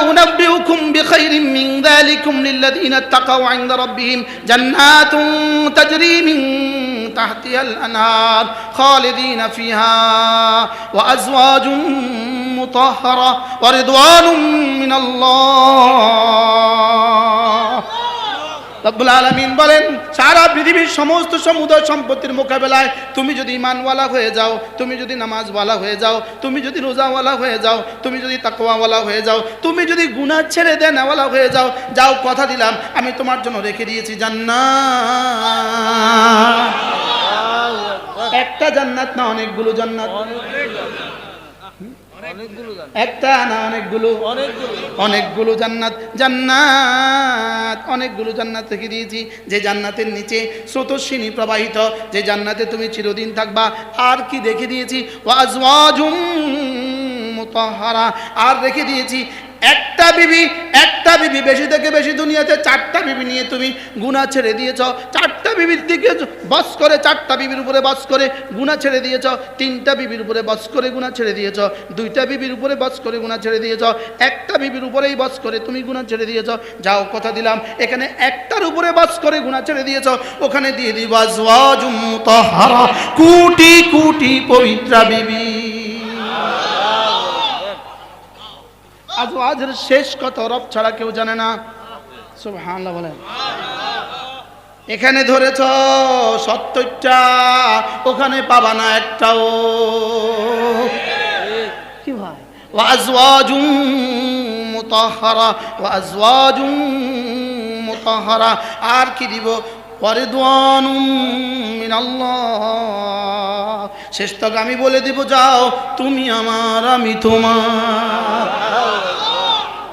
أنبئكم بخير من ذلكم للذين اتقوا عند ربهم جنات تجري من تحتها الأنهار خالدين فيها وأزواج مطهرة ورضوان من الله. রব্বুল আলমিন বলেন সারা পৃথিবীর সমস্ত সমুদয় সম্পত্তির মোকাবেলায় তুমি যদি ইমানওয়ালা হয়ে যাও তুমি যদি নামাজওয়ালা হয়ে যাও তুমি যদি রোজাওয়ালা হয়ে যাও তুমি যদি তাকওয়াওয়ালা হয়ে যাও তুমি যদি গুনাহ ছেড়ে দেনওয়ালা হয়ে যাও যাও কথা দিলাম আমি তোমার জন্য রেখে দিয়েছি জান্নাত। একটা জান্নাত না অনেকগুলো জান্নাত। একটা না অনেকগুলো? অনেকগুলো। জান্নাত। জান্নাত অনেকগুলো জান্নাত রেখে দিয়েছি। যে জান্নাতের নিচে স্রোতস্বিনী প্রবাহিত যে জান্নাতে তুমি চিরদিন থাকবা। আর কি দেখে দিয়েছি? ওয়াজওয়াজুম মুতাহহারা আর রেখে দিয়েছি একটা বিবি একটা বিবি, বেশি থেকে বেশি দুনিয়াতে চারটা বিবি নিয়ে তুমি গুণা ছেড়ে দিয়েছ। চারটা বিবির দিকে বস করে, চারটা বিবির উপরে বস করে গুণা ছেড়ে দিয়েছ। তিনটা বিবির উপরে বস করে গুণা ছেড়ে দিয়েছ। দুইটা বিবির উপরে বস করে গুণা ছেড়ে দিয়েছ। একটা বিবির উপরেই বস করে তুমি গুণা ছেড়ে দিয়েছ। যাও, কথা দিলাম। এখানে একটার উপরে বস করে গুণা ছেড়ে দিয়েছ। ওখানে দিয়ে দিব কোটি কোটি পবিত্রা বিবি। আজ আজের শেষ কত রব ছাড়া কেউ জানে না। সুবহানাল্লাহ বলেন। এখানে ধরেছ সত্তরটা, ওখানে পাবা না একটাও। কি ভাই? ওয়াজওয়াজুম মুতাহহারা ওয়াজওয়াজুম মুতাহহারা আর কি দিব? শেষ তক আমি বলে দিব, যাও, তুমি আমার, আমি তোমার।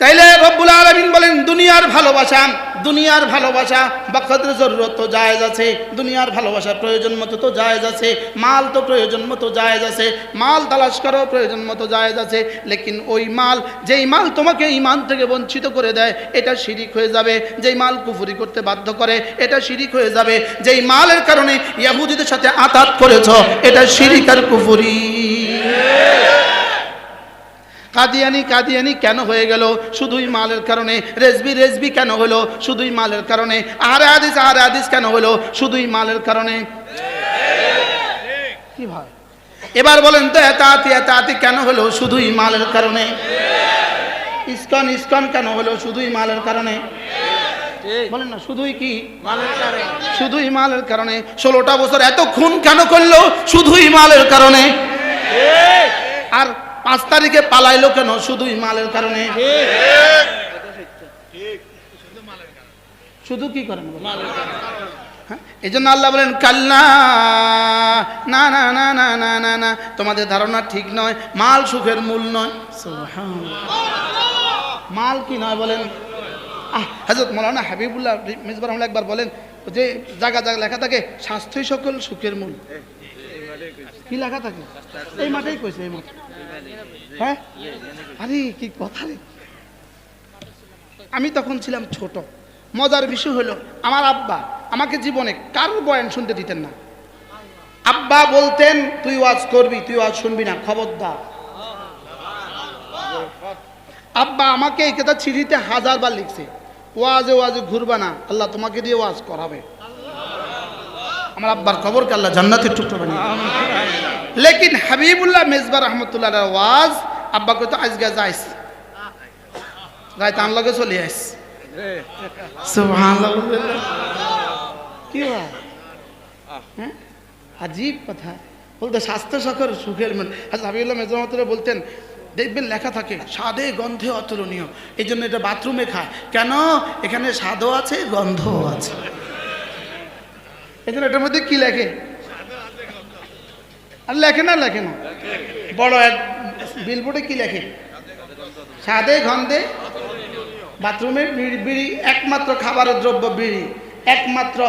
তাইলে রব্বুল আলমিন বলেন, দুনিয়ার ভালোবাসা দুনিয়ার ভালোবাসা বকতের জরুরত তো জায়েজ আছে, দুনিয়ার ভালোবাসা প্রয়োজন মতো তো জায়েজ আছে, মাল তো প্রয়োজন মতো জায়েজ আছে, মাল তালাশ করো প্রয়োজন মতো জায়েজ আছে, লেকিন ওই মাল, যেই মাল তোমাকে ইমান থেকে বঞ্চিত করে দেয়, এটা শিরিক হয়ে যাবে, যেই মাল কুফুরি করতে বাধ্য করে, এটা শিরিক হয়ে যাবে, যেই মালের কারণে ইয়াহুদিদের সাথে আতাত করেছ, এটা শিরিক আর কুফুরি। কাদিয়ানি কাদিয়ানি কেন হয়ে গেল? শুধুই মালের কারণে। রেজবি রেজবি কেন হলো? শুধুই মালের কারণে। আরে আদিস আরে আদিস কেন হলো? শুধুই মালের কারণে। কি ভাই? এবার বলেন তো এতাতি এতাতি কেন হলো? শুধুই মালের কারণে। ইস্কন ইস্কন কেন হলো? শুধুই মালের কারণে। বলেন না শুধুই কি? শুধুই মালের কারণে। ষোলোটা বছর এত খুন কেন করল? শুধুই মালের কারণে। আর পাঁচ তারিখে পালাইলো কেন? শুধুই মালের কারণে। শুধু কি করেন? হ্যাঁ? এই জন্য আল্লাহ বলেন, কাল্লা, না না না না না না না, তোমাদের ধারণা ঠিক নয়। মাল সুখের মূল নয়। মাল কি নয় বলেন? আহ হাজরত মৌলানা হাবিবুল্লাহ রহমান একবার বলেন যে জায়গা জায়গা লেখা থাকে, স্বাস্থ্যই সকল সুখের মূল। কি লেখা থাকে? এই মাঠেই কইছে এই মাঠে হ্যাঁ আরে কি কথা রে আমি তখন ছিলাম ছোট। মজার বিষয় হলো আমার আব্বা। আমাকে জীবনে কারোর বয়ান শুনতে দিতেন না। আব্বা বলতেন, তুই ওয়াজ করবি, তুই ওয়াজ শুনবি না, খবরদার। আব্বা আমাকে এই কথা ছিঁড়িতে হাজার বার লিখছে। ওয়াজে ওয়াজে ঘুরবা না, আল্লাহ তোমাকে দিয়ে ওয়াজ করাবে। আমার আব্বার খবরকে আল্লাহ জান্নাতের টুকরো বানিয়ে লেকিন হাবিবুল্লাহ মেজবা রহমতুল্লাহ ওয়াজ আব্বা কইতো, আজকে যাইস। যাই তার লগে চলে আইস। কি হ্যাঁ? আজীব কথা। বলতে স্বাস্থ্য সকর সুখের মন আচ্ছা হাবিবুল্লাহ মেজবা রহমতুল্লাহ বলতেন, দেখবেন লেখা থাকে, স্বাদে গন্ধে অতুলনীয়। এই জন্য এটা বাথরুমে খায়। কেন? এখানে স্বাদও আছে, গন্ধও আছে। জন্য এটার মধ্যে কি লেখে? আর লেখে না লেখে না। বড় এক বিলবোর্ডে কি লেখে? স্বাদে গন্ধে বাথরুমের বিড়ি একমাত্র খাবারের দ্রব্য বিড়ি, একমাত্র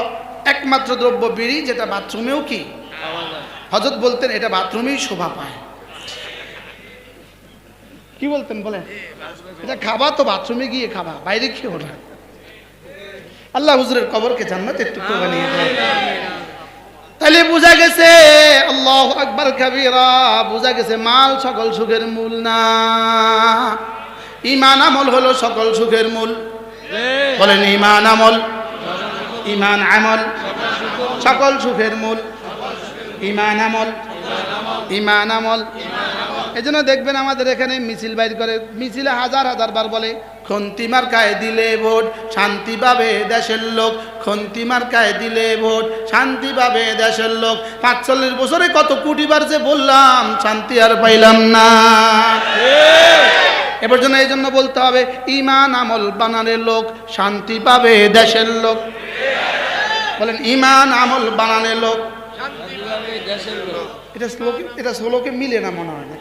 একমাত্র দ্রব্য বিড়ি, যেটা বাথরুমেও কি? হজরত বলতেন, এটা বাথরুমেই শোভা পায়। কি বলতেন বলেন? এটা খাবা তো বাথরুমে গিয়ে খাবা, বাইরে খেয়েও না। আল্লাহ হুজুরের কবরকে জান্নাতের টুকরো বানিয়ে দেয়। তাহলে বোঝা গেছে আল্লাহ আকবার কাবিরা বোঝা গেছে মাল সকল সুখের মূল না। ইমান আমল হলো সকল সুখের মূল। বলেন ইমান আমল ইমান আমল সকল সুখের মূল। ইমান আমল ইমান আমল এই জন্য দেখবেন আমাদের এখানে মিছিল বাইর করে, মিছিলে হাজার হাজার বার বলে খন্তিমার কায়ে দিলে ভোট, শান্তি পাবে দেশের লোক। খন্তিমার কায়ে দিলে ভোট, শান্তি পাবে দেশের লোক। পাঁচচল্লিশ বছরে কত কোটিবার যে বললাম, শান্তি আর পাইলাম না। এবার জন্য এই জন্য বলতে হবে, ইমান আমল বানালে লোক শান্তি পাবে দেশের লোক। বলেন, ইমান আমল বানানের লোক শান্তিভাবে দেশের লোক। এটা শ্লোকে এটা শ্লোকে মিলে না মনে হয় না?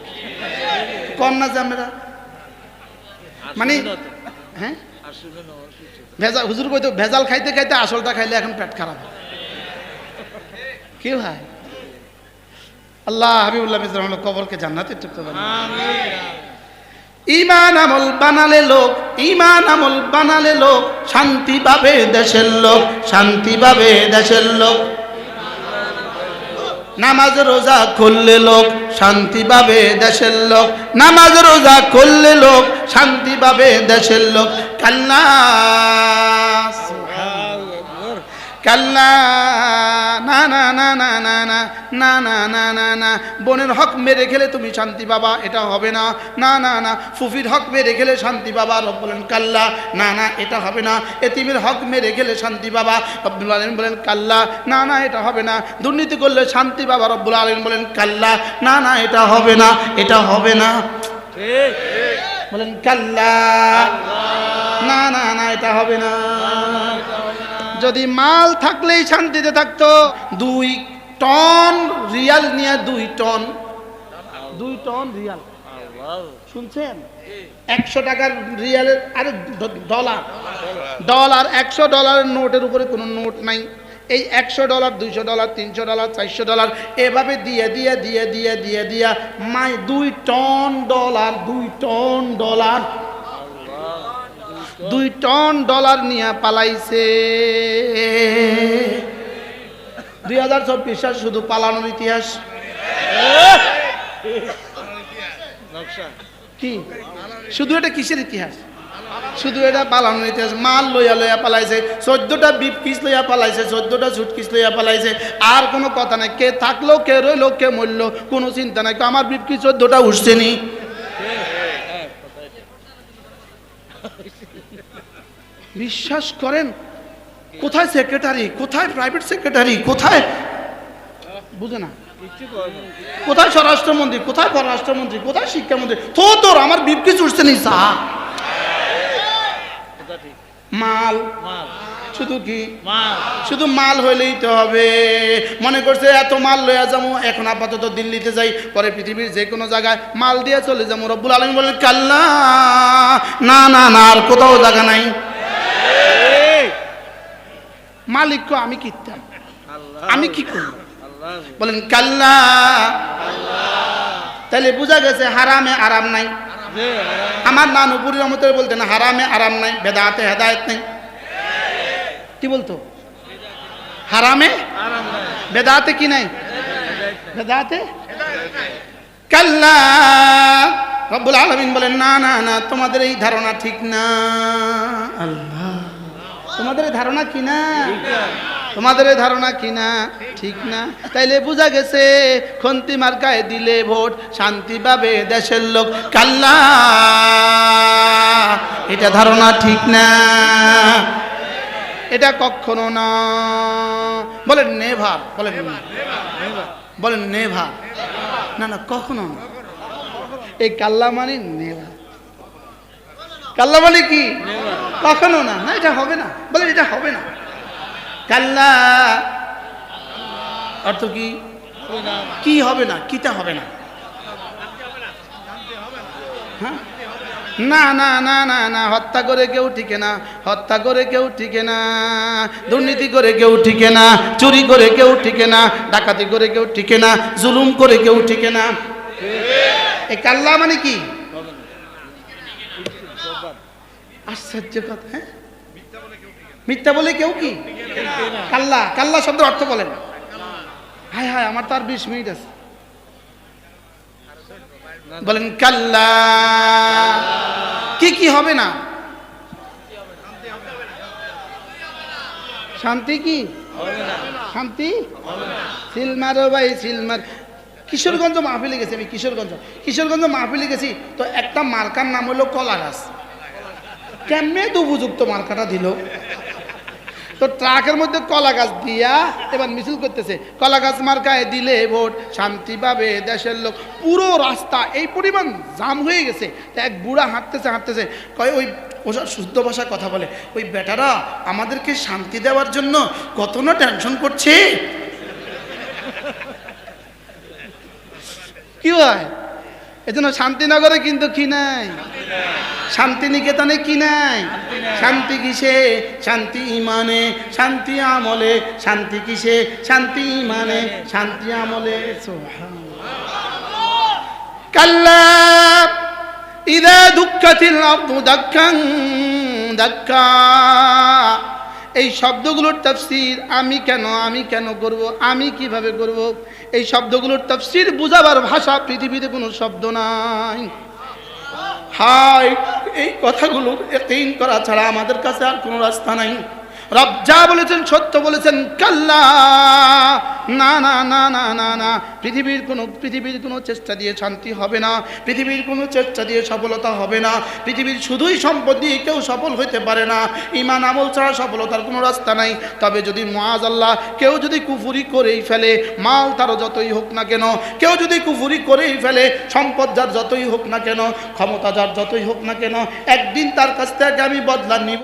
কম না যে মানে হ্যাঁ। ভেজাল হুজুর কইতো ভেজাল খাইতে খাইতে আসলটা খাইলে এখন পেট খারাপ। কি ভাই? আল্লাহ হাবিবুল্লাহ মিশ্র হলো কবরকে জান্নাতে টুকতে পারে ইমান আমল বানালে লোক ইমান আমল বানালে লোক শান্তি পাবে দেশের লোক শান্তি পাবে দেশের লোক। নামাজ রোজা করলে লোক শান্তি পাবে দেশের লোক। নামাজ রোজা করলে লোক শান্তি পাবে দেশের লোক। কান্না। কাল্লা না না না না না না না না না না না বোনের হক মেরে খেলে তুমি শান্তি পাবা এটা হবে না না না না ফুফির হক মেরে খেলে শান্তি পাবা রব বলেন কাল্লা না না এটা হবে না এতিমের হক মেরে খেলে শান্তি পাবা রব্বুল আলম বলেন কাল্লা না না এটা হবে না দুর্নীতি করলে শান্তি পাবা রব্বুল আলম বলেন কাল্লা না না এটা হবে না এটা হবে না বলেন কাল্লা না না না এটা হবে না যদি মাল থাকলেই শান্তিতে থাকতো, দুই টন রিয়াল নিয়ে দুই টন। দুই টন রিয়াল। শুনছেন? একশো টাকার রিয়ালের, আরে ডলার। ডলার, একশো ডলারের নোটের উপরে কোনো নোট নাই। এই একশো ডলার, দুইশো ডলার, তিনশো ডলার, চারশো ডলার, এভাবে দিয়ে দিয়ে দিয়ে দিয়ে দিয়ে, দিয়া, মাই দুই টন ডলার, দুই টন ডলার। দুই টন ডলার নিয়ে পালাইছে। দুই হাজার চব্বিশ সাল শুধু পালানোর ইতিহাস। কি? শুধু এটা কিসের ইতিহাস? শুধু এটা পালানোর ইতিহাস। মাল লইয়া লইয়া পালাইছে, চোদ্দটা বিপ কিস লইয়া পালাইছে, চোদ্দটা সুট কিস লইয়া পালাইছে। আর কোনো কথা নাই, কে থাকল, কে রইল, কে মরলো, কোনো চিন্তা নাই। আমার বিপ কি চোদ্দটা উঠছে নি। বিশ্বাস করেন? কোথায় সেক্রেটারি কোথায় প্রাইভেট সেক্রেটারি কোথায়? বুঝে না। কোথায় স্বরাষ্ট্রমন্ত্রী? কোথায় পররাষ্ট্রমন্ত্রী? কোথায় শিক্ষামন্ত্রী? তো তোর আমার বিপকি চুষছে নি ঠিক মাল। শুধু কি? শুধু মাল হইলেই তো হবে। মনে করছে, এত মাল লইয়া যাব এখন আপাতত দিল্লিতে যাই, পরে পৃথিবীর যে কোনো জায়গায় মাল দিয়ে চলে যাব রব্বুল আলমী বলেন কাল্লা, না না না, আর কোথাও জায়গা নাই। মালিক কো আমি আল্লাহ আমি কি করব? বলেন কাল্লা। তাহলে বোঝা গেছে হারামে আরাম নাই। আমার নানুপুরি রহমতের বলতেন হারামে আরাম নাই বেদাতে হেদায়ত নেই। কি বলতো? হারামে? বেদাতে কি নাই? বেদাতে কাল্লা। রব্বুল আলমিন বলেন না না না তোমাদের এই ধারণা ঠিক না। আল্লাহ। তোমাদের এই ধারণা কি না? তোমাদের এই ধারণা কি না? ঠিক না। তাইলে বোঝা গেছে খন্তি মার্কায় দিলে ভোট শান্তি পাবে দেশের লোক। কাল্লা এটা ধারণা ঠিক না। এটা কখনো না। বলেন নেভার বলেন বলেন নেভার। না না কখনো না। এই কাল্লা মানে নেভার কাল্লা মানে কি? কখনো না। না, এটা হবে না। বলে এটা হবে না। কাল্লা। অর্থ কি? কি হবে না? কিটা হবে না? হ্যাঁ? না না না না না, হত্যা করে কেউ টিকে না। হত্যা করে কেউ টিকে না। দুর্নীতি করে কেউ টিকে না। চুরি করে কেউ টিকে না। ডাকাতি করে কেউ টিকে না। জুলুম করে কেউ টিকে না। এই কাল্লা মানে কি। আশ্চর্য কথা হ্যাঁ? মিথ্যা বলে কেউ কি? কাল্লা কাল্লা শব্দের অর্থ বলেন হায় হায়, আমার তো আর বিশ মিনিট আছে। বলেন, কাল্লা। কি কি হবে না? শান্তি কি? শান্তি? সিলমারো ভাই, সিলমার। কিশোরগঞ্জ মাহফিলে গেছি আমি, কিশোরগঞ্জ। কিশোরগঞ্জ মাহফিলে গেছি, তো একটা মার্কার নাম হলো কলা গাছ কেমনে তো উপযুক্ত মার্কাটা দিল? তো ট্রাকের মধ্যে কলা গাছ দিয়া এবার মিছিল করতেছে। কলা গাছ মার্কায় দিলে ভোট, শান্তি পাবে দেশের লোক। পুরো রাস্তা এই পরিমাণ জাম হয়ে গেছে। এক বুড়া হাঁটতেছে হাঁটতেছে। কয়, ওই ওসব শুদ্ধ ভাষায় কথা বলে। ওই বেটারা আমাদেরকে শান্তি দেওয়ার জন্য কত না টেনশন করছে? কি হয়? এজন্য শান্তিনগরে কিন্তু কি নাই? শান্তিনিকেতনে কি নাই? শান্তি কিসে? শান্তি ইমানে, শান্তি আমলে। শান্তি কিসে? শান্তি ইমানে, শান্তি আমলে। কাল্লা, ইদা দুঃখাতিল আব্দু দাক্কাং দাক্কা। এই শব্দগুলোর তফসির, আমি কেন আমি কেন করব, আমি কীভাবে করব, এই শব্দগুলোর তফসির বুঝাবার ভাষা পৃথিবীতে কোনো শব্দ নাই। হায়, এই কথাগুলো তিন করা ছাড়া আমাদের কাছে আর কোনো রাস্তা নাই। রব যা বলেছেন, সত্য বলেছেন, কাল্লা। না না না না না না। পৃথিবীর কোনো পৃথিবীর কোনো চেষ্টা দিয়ে শান্তি হবে না। পৃথিবীর কোনো চেষ্টা দিয়ে সফলতা হবে না। পৃথিবীর শুধুই সম্পদ দিয়ে কেউ সফল হইতে পারে না। ইমান আমল ছাড়া সফলতার কোনো রাস্তা নাই। তবে যদি মহাজ আল্লাহ কেউ যদি কুফুরি করেই ফেলে, মাল তারও যতই হোক না কেন, কেউ যদি কুফুরি করেই ফেলে, সম্পদ যার যতই হোক না কেন, ক্ষমতা যার যতই হোক না কেন, একদিন তার কাছ থেকে আমি বদলা নিব।